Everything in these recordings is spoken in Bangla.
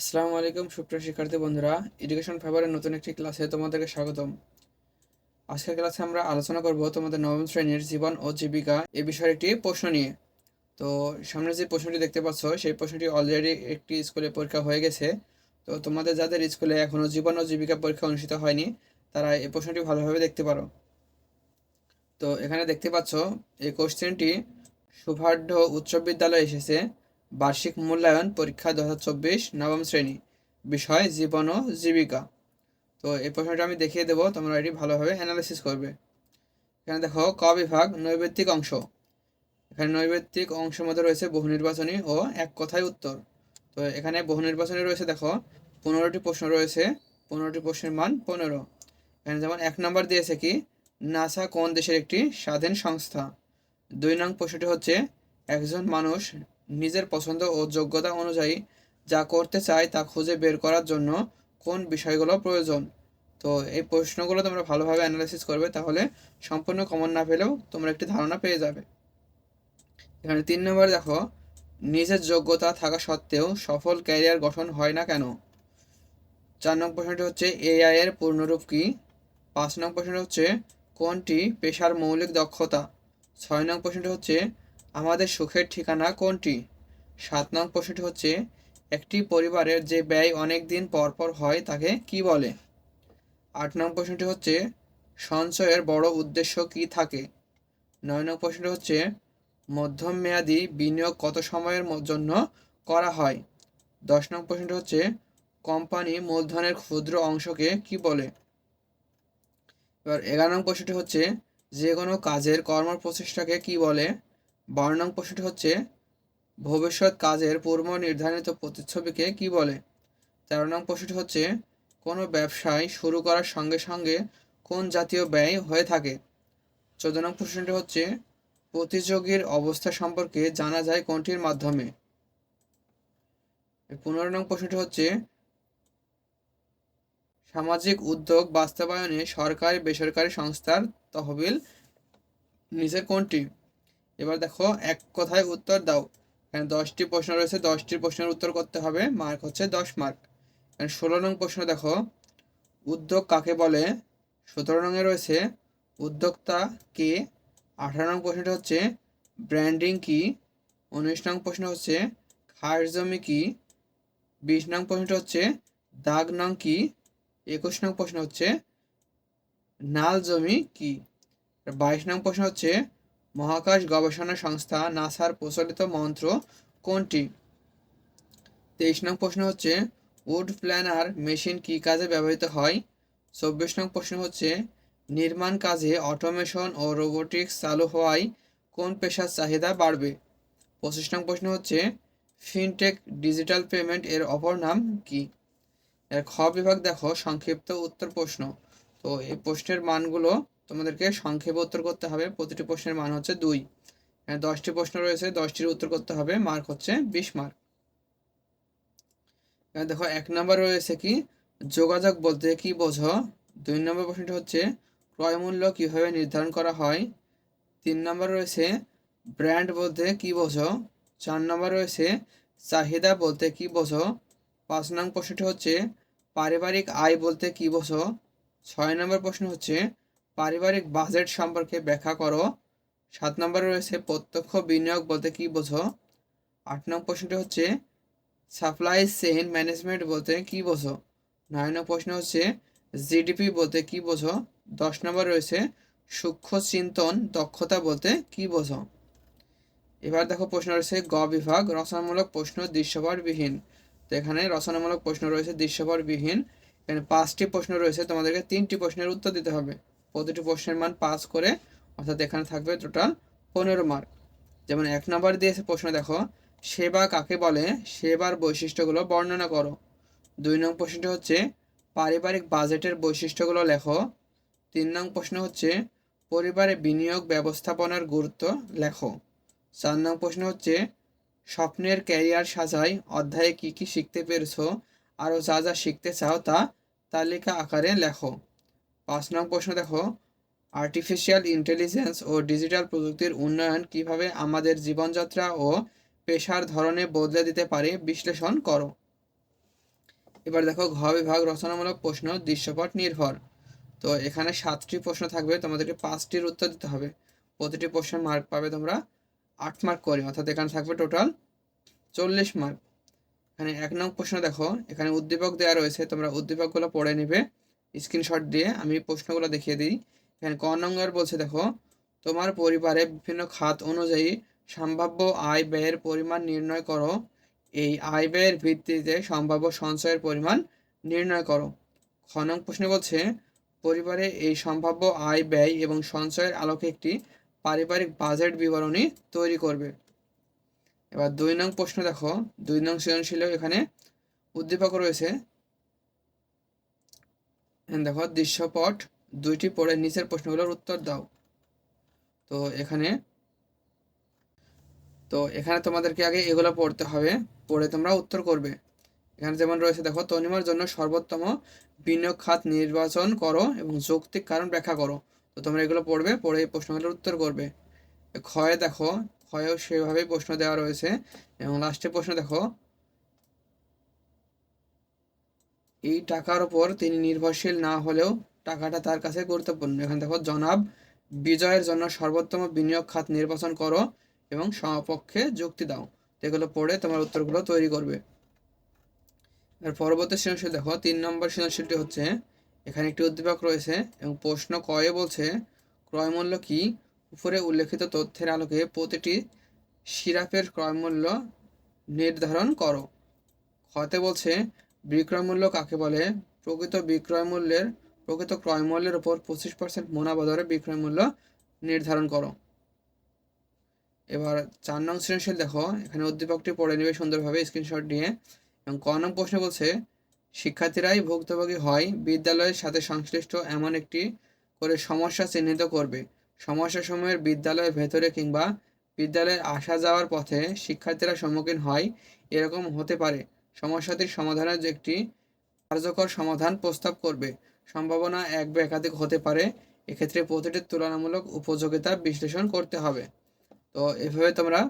আসসালামু আলাইকুম, সুপ্রিয় শিক্ষার্থী বন্ধুরা। এডুকেশন ফাইবারের নতুন একটি ক্লাসে তোমাদেরকে স্বাগতম। আজকের ক্লাসে আমরা আলোচনা করব তোমাদের নবম শ্রেণির জীবন ও জীবিকা এ বিষয়ে একটি প্রশ্ন নিয়ে। তো, সামনে যে প্রশ্নটি দেখতে পাচ্ছ, সেই প্রশ্নটি অলরেডি একটি স্কুলে পরীক্ষা হয়ে গেছে। তো, তোমাদের যাদের স্কুলে এখনও জীবন ও জীবিকা পরীক্ষা অনুষ্ঠিত হয়নি, তারা এই প্রশ্নটি ভালোভাবে দেখতে পারো। তো, এখানে দেখতে পাচ্ছ, এই কোশ্চেনটি সুভাঢ্য উচ্চ বিদ্যালয়ে এসেছে। বার্ষিক মূল্যায়ন পরীক্ষা দু হাজার চব্বিশ নবম শ্রেণি, বিষয় জীবন ও জীবিকা। তো এই প্রশ্নটা আমি দেখিয়ে দেবো, তোমরা এটি ভালোভাবে অ্যানালাইসিস করবে। এখানে দেখো, ক বিভাগ নৈবেত্তিক অংশ। এখানে নৈবেত্তিক অংশের মধ্যে রয়েছে বহু নির্বাচনী ও এক কথায় উত্তর। তো এখানে বহু নির্বাচনী রয়েছে, দেখো, পনেরোটি প্রশ্ন রয়েছে, পনেরোটি প্রশ্নের মান পনেরো। এখানে যেমন এক নম্বর দিয়েছে কি, নাসা কোন দেশের একটি স্বাধীন সংস্থা? দুই নং প্রশ্নটি হচ্ছে, একজন মানুষ নিজের পছন্দ ও যোগ্যতা অনুযায়ী যা করতে চায় তা খুঁজে বের করার জন্য কোন বিষয়গুলো প্রয়োজন? তো এই প্রশ্নগুলো তোমরা ভালোভাবে অ্যানালাইসিস করবে, তাহলে সম্পূর্ণ কমন না পেলেও তোমরা একটি ধারণা পেয়ে যাবে। এখানে তিন নম্বর দেখো, নিজের যোগ্যতা থাকা সত্ত্বেও সফল ক্যারিয়ার গঠন হয় না কেন? চার নং প্রশ্নটি হচ্ছে এআই এর পূর্ণরূপ কি? পাঁচ নং প্রশ্নটি হচ্ছে, কোনটি পেশার মৌলিক দক্ষতা? ছয় নং প্রশ্নটি হচ্ছে আমাদের সুখের ঠিকানা কোনটি? সাত নং প্রশ্নটি হচ্ছে, একটি পরিবারের যে ব্যয় অনেক দিন পর পর হয় তাকে কি বলে? আট নং প্রশ্নটি হচ্ছে, সঞ্চয়ের বড় উদ্দেশ্য কি থাকে? নয় নং প্রশ্নটি হচ্ছে মধ্যম মেয়াদি বিনিয়োগ কত সময়ের জন্য করা হয়? দশ নং প্রশ্নটি হচ্ছে, কোম্পানি মূলধনের ক্ষুদ্র অংশকে কি বলে? এবার এগারো নং প্রশ্নটি হচ্ছে, যে কোনো কাজের কর্ম প্রচেষ্টাকে কি বলে? বারো নং প্রশ্নটি হচ্ছে, ভবিষ্যৎ কাজের পূর্ব নির্ধারিত প্রতিচ্ছবিকে কি বলে? তেরো নং প্রশ্নটি হচ্ছে, কোনো ব্যবসায় শুরু করার সঙ্গে সঙ্গে কোন জাতীয় ব্যয় হয়ে থাকে? চোদ্দ নং প্রশ্নটি হচ্ছে, প্রতিযোগীর অবস্থা সম্পর্কে জানা যায় কোনটির মাধ্যমে? পনেরো নং প্রশ্নটি হচ্ছে, সামাজিক উদ্যোগ বাস্তবায়নে সরকারি বেসরকারি সংস্থার তহবিল নিচে কোনটি? এবার দেখো, এক কথায় উত্তর দাও। এখানে দশটি প্রশ্ন রয়েছে, দশটি প্রশ্নের উত্তর করতে হবে। মার্ক হচ্ছে দশ মার্ক এখানে ষোলো নং প্রশ্ন দেখো। উদ্যোগ কাকে বলে? সতেরো নংয়ে রয়েছে, উদ্যোক্তা কে? আঠারো নং প্রশ্নটা হচ্ছে ব্র্যান্ডিং কি? উনিশ নং প্রশ্ন হচ্ছে খাস জমি কি? বিশ নং প্রশ্নটা হচ্ছে, দাগ নং কি? একুশ নং প্রশ্ন হচ্ছে নাল জমি কি? বাইশ নং প্রশ্ন হচ্ছে মহাকাশ গবেষণা সংস্থা নাসার প্রচলিত মন্ত্র কোনটি? তেইশ নং প্রশ্ন হচ্ছে, উড প্ল্যানার মেশিন কি কাজে ব্যবহৃত হয়? চব্বিশ নং প্রশ্ন হচ্ছে, নির্মাণ কাজে অটোমেশন ও রোবোটিক্স চালু হওয়ায় কোন পেশার চাহিদা বাড়বে? পঁচিশ নং প্রশ্ন হচ্ছে, ফিনটেক ডিজিটাল পেমেন্ট এর অপর নাম কি? এর খ বিভাগ দেখো, সংক্ষিপ্ত উত্তর প্রশ্ন। তো এই প্রশ্নের মানগুলো তোমাদেরকে সংক্ষেপে উত্তর করতে হবে। প্রতিটি প্রশ্নের মান হচ্ছে দুই। দশটি প্রশ্ন রয়েছে, দশটির উত্তর করতে হবে। মার্ক হচ্ছে বিশ মার্ক। দেখো, এক নম্বর রয়েছে কি? যোগাযোগ বলতে কি বোঝো? দুই নম্বর প্রশ্নটি হচ্ছে, ক্রয় মূল্য কীভাবে নির্ধারণ করা হয়? তিন নম্বর রয়েছে, ব্র্যান্ড বলতে কি বোঝো? চার নম্বর রয়েছে, চাহিদা বলতে কি বোঝো? পাঁচ নং প্রশ্নটি হচ্ছে, পারিবারিক আয় বলতে কি বোঝো? ছয় নম্বর প্রশ্ন হচ্ছে পারিবারিক বাজেট সম্পর্কে ব্যাখ্যা করো। সাত নম্বরে রয়েছে প্রত্যক্ষ বিনিয়োগ বলতে কি বোঝো? আট নম্বর প্রশ্নটি হচ্ছে সাপ্লাই চেইন ম্যানেজমেন্ট বলতে কি বোঝো? নয় নং প্রশ্ন হচ্ছে জিডিপি বলতে কি বোঝো? দশ নম্বর রয়েছে, সূক্ষ্ম চিন্তন দক্ষতা বলতে কি বোঝো? এবার দেখো প্রশ্ন রয়েছে, গ বিভাগ রচনামূলক প্রশ্ন দৃশ্যপটবিহীন। তো এখানে রচনামূলক প্রশ্ন রয়েছে দৃশ্যপটবিহীন। এখানে পাঁচটি প্রশ্ন রয়েছে, তোমাদেরকে তিনটি প্রশ্নের উত্তর দিতে হবে। প্রতিটি প্রশ্নের মান পাস করে, অর্থাৎ এখানে থাকবে টোটাল পনেরো মার্ক যেমন এক নম্বর দিয়েছে প্রশ্ন দেখো, সেবা কাকে বলে? সেবার বৈশিষ্ট্যগুলো বর্ণনা করো। দুই নং প্রশ্নটি হচ্ছে, পারিবারিক বাজেটের বৈশিষ্ট্যগুলো লেখো। তিন নং প্রশ্ন হচ্ছে, পরিবারে বিনিয়োগ ব্যবস্থাপনার গুরুত্ব লেখো। চার নং প্রশ্ন হচ্ছে, স্বপ্নের ক্যারিয়ার সাজাই অধ্যায়ে কি কি শিখতে পেরেছ? আরও যা যা শিখতে চাও তা তালিকা আকারে লেখো। পাঁচ নং প্রশ্ন দেখো। আর্টিফিশিয়াল ইন্টেলিজেন্স ও ডিজিটাল প্রযুক্তির উন্নয়ন কীভাবে আমাদের জীবনযাত্রা ও পেশার ধরনে বদলে দিতে পারে, বিশ্লেষণ করো। এবার দেখো, ঘ বিভাগ রচনামূলক প্রশ্ন, দৃশ্যপট নির্ভর। তো এখানে সাতটি প্রশ্ন থাকবে, তোমাদেরকে পাঁচটির উত্তর দিতে হবে। প্রতিটি প্রশ্নের মার্ক পাবে তোমরা আট মার্ক করে, অর্থাৎ এখানে থাকবে টোটাল চল্লিশ মার্ক এখানে এক নং প্রশ্ন দেখো, এখানে উদ্দীপক দেওয়া রয়েছে, তোমরা উদ্দীপকগুলো পড়ে নেবে। স্ক্রিনশট দিয়ে আমি প্রশ্নগুলো দেখিয়ে দিই। এখানে ক নম্বর বলছে, দেখো, তোমার পরিবারে বিভিন্ন খাত অনুযায়ী সম্ভাব্য আয় ব্যয়ের পরিমাণ নির্ণয় করো। এই আয় ব্যয়ের ভিত্তিতে সম্ভাব্য সঞ্চয়ের পরিমাণ নির্ণয় করো। খ নং প্রশ্নে বলছে, পরিবারে এই সম্ভাব্য আয় ব্যয় এবং সঞ্চয়ের আলোকে একটি পারিবারিক বাজেট বিবরণী তৈরি করবে। এবার দুই নং প্রশ্ন, দেখো, দুই নং সৃজনশীল এখানে উদ্দীপক রয়েছে। দেখো দৃশ্যপট দুইটি পড়ে নিচের প্রশ্নগুলোর উত্তর দাও। তো এখানে তো এখানে তোমাদেরকে আগে এগুলো পড়তে হবে, পড়ে তোমরা উত্তর করবে। এখানে যেমন রয়েছে, দেখো, তনিমার জন্য সর্বোত্তম বিনিয়োগ খাত নির্বাচন করো এবং যৌক্তিক কারণ ব্যাখ্যা করো। তো তোমরা এগুলো পড়বে, পড়ে এই প্রশ্নগুলোর উত্তর করবে। ক্ষয়ে দেখো, ক্ষয়েও সেভাবেই প্রশ্ন দেওয়া রয়েছে এবং লাস্টে প্রশ্ন দেখো এই টাকার উপর তিনি নির্ভরশীল না হলেও টাকাটা তার কাছে গুরুত্বপূর্ণ। এখানে দেখো, জনাব, বিজয়ের জন্য সর্বোত্তম বিনিয়োগ খাত নির্বাচন করো এবং সমপক্ষে যুক্তি দাও। এগুলো পড়ে তোমার উত্তরগুলো তৈরি করবে। এর পরবর্তী সৃজনশীল দেখো, তিন নম্বর সৃজনশীলটি হচ্ছে, এখানে একটি উদ্দীপক রয়েছে এবং প্রশ্ন কয়ে বলছে, ক্রয় মূল্য কি? উপরে উল্লেখিত তথ্যের আলোকে প্রতিটি সিরাপের ক্রয় মূল্য নির্ধারণ করো। খতে বলছে বিক্রয় মূল্য কাকে বলে? প্রকৃত বিক্রয় মূল্যের প্রকৃত ক্রয় মূল্যের উপর পঁচিশ পার্সেন্ট মুনাফা দরে বিক্রয় মূল্য নির্ধারণ করো। এবার চার নং সৃজনশীল দেখো। এখানে উদ্দীপকটি পড়ে নেবে সুন্দরভাবে স্ক্রিনশট নিয়ে। এবং ক নং প্রশ্ন বলছে, শিক্ষার্থীরাই ভুক্তভোগী হয়, বিদ্যালয়ের সাথে সংশ্লিষ্ট এমন একটি করে সমস্যা চিহ্নিত করবে। সমস্যা সময়ের বিদ্যালয়ের ভেতরে কিংবা বিদ্যালয়ে আসা যাওয়ার পথে শিক্ষার্থীরা সম্মুখীন হয়, এরকম হতে পারে। সমস্যাটির সমাধানের একটি কার্যকর সমাধান প্রস্তাব করবে। সম্ভাবনা এক বা একাধিক হতে পারে। এক্ষেত্রে প্রতিটির তুলনামূলক উপযোগিতা বিশ্লেষণ করতে হবে। তো এভাবে তোমরা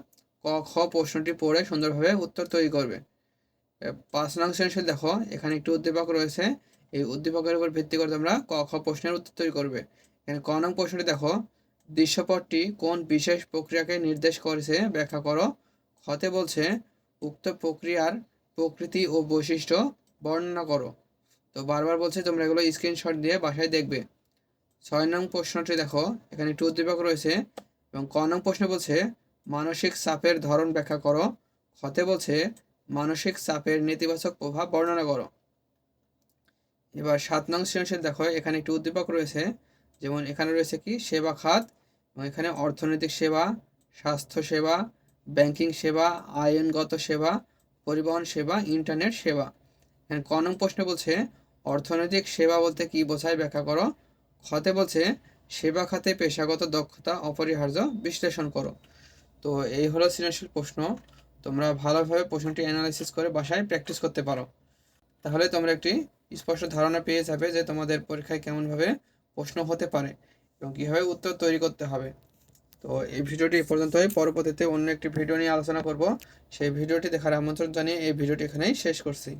ক, খ প্রশ্নটি পড়ে সুন্দরভাবে উত্তর তৈরি করবে। পাঁচ নং সৃজনশীল দেখো, এখানে একটি উদ্দীপক রয়েছে। এই উদ্দীপকের উপর ভিত্তি করে তোমরা ক, খ প্রশ্নের উত্তর তৈরি করবে। এখানে ক নং প্রশ্নটি দেখো, দৃশ্যপটটি কোন বিশেষ প্রক্রিয়াকে নির্দেশ করেছে ব্যাখ্যা করো। খতে বলছে, উক্ত প্রক্রিয়ার প্রকৃতি ও বৈশিষ্ট্য বর্ণনা করো। তো বারবার বলছে, তোমরা এগুলো স্ক্রিনশট দিয়ে বাসায় দেখবে। ছয় নং প্রশ্নটি দেখো, এখানে একটি উদ্দীপক রয়েছে এবং ক নং প্রশ্ন বলছে, মানসিক চাপের ধরন ব্যাখ্যা করো। খতে বলছে, মানসিক চাপের নেতিবাচক প্রভাব বর্ণনা করো। এবার সাত নং সৃজনশীল দেখো, এখানে একটি উদ্দীপক রয়েছে, যেমন এখানে রয়েছে কি? সেবা খাত এবং এখানে অর্থনৈতিক সেবা, স্বাস্থ্য সেবা ব্যাংকিং সেবা, আইনগত সেবা পরিবহন সেবা, ইন্টারনেট সেবা। ক নং প্রশ্ন বলছে, অর্থনৈতিক সেবা বলতে কি বোঝায় ব্যাখ্যা করো। খতে বলছে, সেবা খাতে পেশাগত দক্ষতা অপরিহার্য, বিশ্লেষণ করো। তো এই হলো সৃজনশীল প্রশ্ন। তোমরা ভালোভাবে প্রশ্নটি অ্যানালাইসিস করে বাসায় প্র্যাকটিস করতে পারো। তাহলে তোমরা একটি স্পষ্ট ধারণা পেয়ে যাবে যে তোমাদের পরীক্ষায় কেমনভাবে প্রশ্ন হতে পারে এবং কীভাবে উত্তর তৈরি করতে হবে। তো এই ভিডিওটি এই পর্যন্তই পরবর্তীতে অন্য একটি ভিডিও নিয়ে আলোচনা করব। সেই ভিডিওটি দেখার আমন্ত্রণ জানিয়ে এই ভিডিওটি এখানেই শেষ করছি।